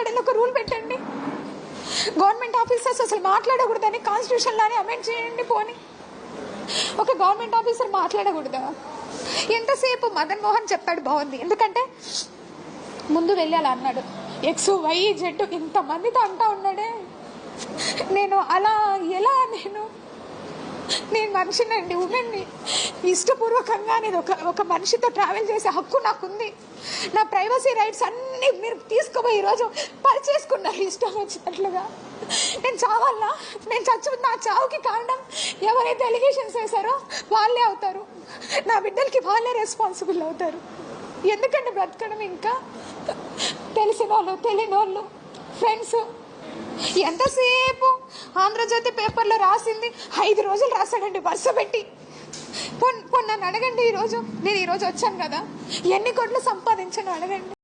మాట్లాడేది ఒక రూల్ పెట్టండి. గవర్నమెంట్ ఆఫీసర్స్ అసలు మాట్లాడకూడదని కాన్స్టిట్యూషన్ లానే అమెండ్ చేయండి పోని. ఒక గవర్నమెంట్ ఆఫీసర్ మాట్లాడకూడదా? ఎంతసేపు మదన్ మోహన్ చెప్పాడు బాగుంది. ఎందుకంటే ముందు వెళ్ళాలి అన్నాడు. ఎక్స్ వై జెడ్ ఇంతమందితో అంటా ఉన్నాడే. నేను అలా ఎలా నేను నేను మనిషినండి ఉమెన్ని ఇష్టపూర్వకంగా నేను ఒక ఒక మనిషితో ట్రావెల్ చేసే హక్కు నాకుంది. నా ప్రైవసీ రైట్స్ అన్నీ మీరు తీసుకుపోయి ఈరోజు పరిచేసుకున్నారు ఇష్టం వచ్చినట్లుగా. నేను చావాలా? నేను చచ్చు నా చావుకి కారణం ఎవరైతే ఎలిగేషన్స్ వేశారో వాళ్ళే అవుతారు. నా బిడ్డలకి వాళ్ళే రెస్పాన్సిబుల్ అవుతారు. ఎందుకంటే బ్రతకడం ఇంకా? తెలిసిన వాళ్ళు తెలియని వాళ్ళు ఫ్రెండ్స్ ఎంతసేపు ఆంధ్రజ్యోతి పేపర్లో రాసింది. ఐదు రోజులు రాశాడండి వరుస పెట్టి. పొన్ పొన్ నన్ను అడగండి ఈరోజు. నేను ఈరోజు వచ్చాను కదా. ఎన్ని కోట్లు సంపాదించాను అడగండి.